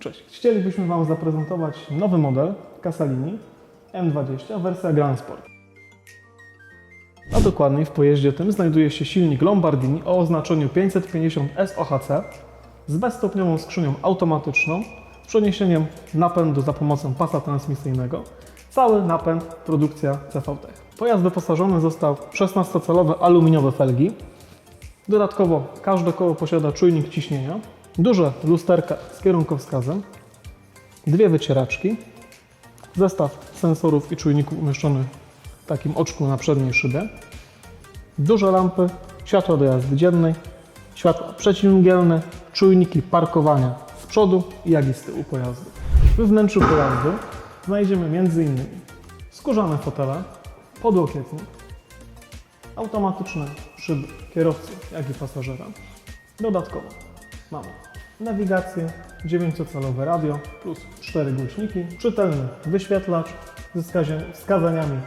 Cześć. Chcielibyśmy Wam zaprezentować nowy model Casalini M20 wersja Grand Sport. A dokładniej w pojeździe tym znajduje się silnik Lombardini o oznaczeniu 550 SOHC z bezstopniową skrzynią automatyczną, przeniesieniem napędu za pomocą pasa transmisyjnego. Cały napęd produkcja CVT. Pojazd wyposażony został w 16-calowe aluminiowe felgi, Dodatkowo każde koło posiada czujnik ciśnienia, duże lusterka z kierunkowskazem, dwie wycieraczki, zestaw sensorów i czujników umieszczony w takim oczku na przedniej szybie, duże lampy, światła do jazdy dziennej, światła przeciwmgielne, czujniki parkowania z przodu jak i z tyłu pojazdu. We wnętrzu pojazdu znajdziemy m.in. skórzane fotele, podłokietnik, automatyczne szyby kierowcy, jak i pasażera. Dodatkowo mamy nawigację, 9-calowe radio plus 4 głośniki, czytelny wyświetlacz ze wskazaniami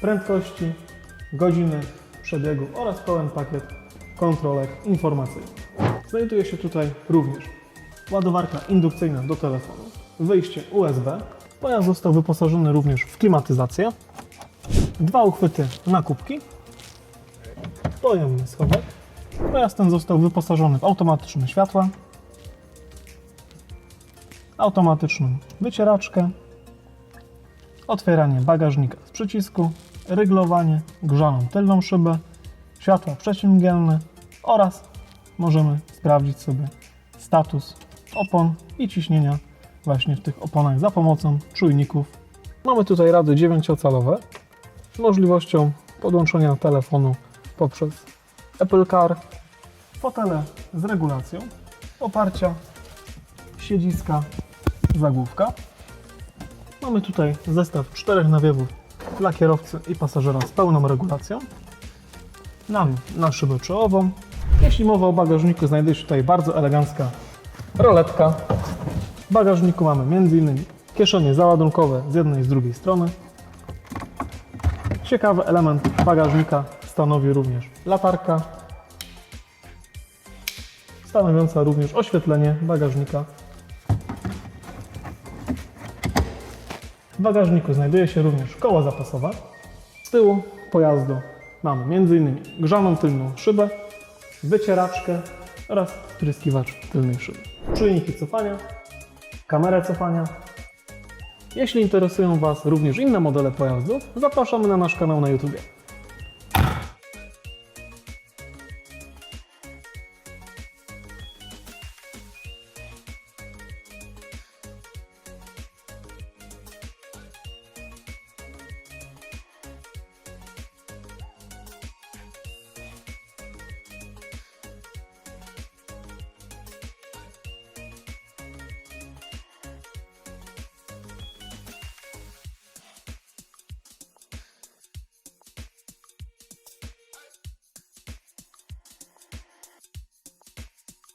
prędkości, godziny przebiegu oraz pełen pakiet kontrolek informacyjnych. Znajduje się tutaj również ładowarka indukcyjna do telefonu, wyjście USB. Pojazd został wyposażony również w klimatyzację, dwa uchwyty na kubki pojemny schowek. Pojazd ten został wyposażony w automatyczne światła, automatyczną wycieraczkę, otwieranie bagażnika z przycisku, ryglowanie, grzaną tylną szybę, światła przeciwmgielne oraz możemy sprawdzić sobie status opon i ciśnienia właśnie w tych oponach za pomocą czujników. Mamy tutaj rady 9-calowe z możliwością podłączenia telefonu poprzez Apple Car, fotele z regulacją, oparcia, siedziska, zagłówka. Mamy tutaj zestaw czterech nawiewów dla kierowcy i pasażera z pełną regulacją. Nam na szybę czołową. Jeśli mowa o bagażniku, znajduje się tutaj bardzo elegancka roletka. W bagażniku mamy m.in. kieszenie załadunkowe z jednej i z drugiej strony. Ciekawy element bagażnika stanowi również latarka, stanowiąca również oświetlenie bagażnika. W bagażniku znajduje się również koło zapasowe. Z tyłu pojazdu mamy m.in. grzaną tylną szybę, wycieraczkę oraz pryskiwacz tylnej szyby. Czujniki cofania, kamerę cofania. Jeśli interesują Was również inne modele pojazdów, zapraszamy na nasz kanał na YouTube.